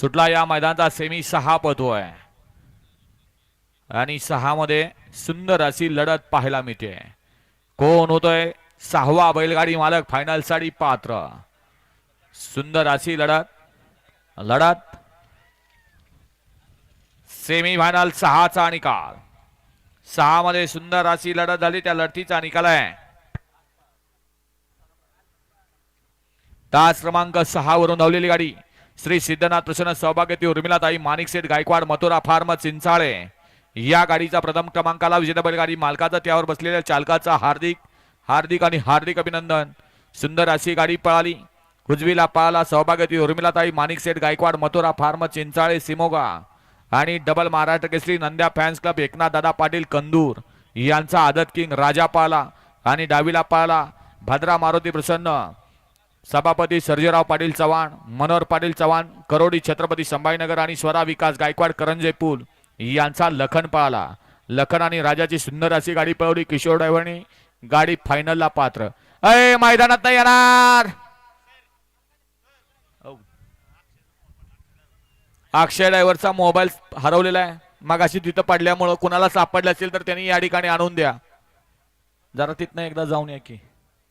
सुटला या मैदानाचा सेमी सहा पतोय आणि सहा मध्ये सुंदर अशी लढत पाहायला मिळते. कोण होतोय? सहावा बैलगाडी मालक फायनलसाठी पात्र. सुंदर अशी लढत लढत. सेमी फायनल सहाचा निकाल. सहा मध्ये सुंदर अशी लढत झाली त्या लढतीचा निकाल आहे. तास क्रमांक सहा वरून धावलेली गाडी. श्री सिद्धनाथ प्रसन्न सहभागती उर्मिलाताई माणिकसेठ गायकवाड मथुरा फार्म चिंचाळे. या गाडीचा प्रथम क्रमांकाला विजेता बैलगाडी मालकाचा त्यावर बसलेल्या चालकाचा हार्दिक हार्दिक आणि हार्दिक अभिनंदन. सुंदर अशी गाडी पळाली. उजवीला पळाला सहभागती उर्मिलाताई माणिकसेठ गायकवाड मथुरा फार्म चिंचाळे सिमोगा. आणि double Maharashtra Kesari Nandya fans club Eknath Dada Patil Kandur. यांचा आदत किंग राजा पाला आणि डावीला पाला भद्रा मारुती प्रसन्न. सभापती सर्जेराव पाटील चव्हाण मनोहर पाटील चव्हाण करोडी छत्रपती संभाजीनगर आणि स्वरा विकास गायकवाड करंजे पूल यांचा लखन पळाला. लखन आणि राजाची सुंदर अशी गाडी पळवली. किशोर ड्रायव्हरने गाडी फायनलला पात्र. अय मैदानात नाही येणार! अक्षय ड्रायव्हरचा मोबाईल हरवलेला आहे. मग अशी तिथं पडल्यामुळं कुणाला सापडलं असेल तर त्यांनी या ठिकाणी आणून द्या. जरा तिथनं एकदा जाऊन या की.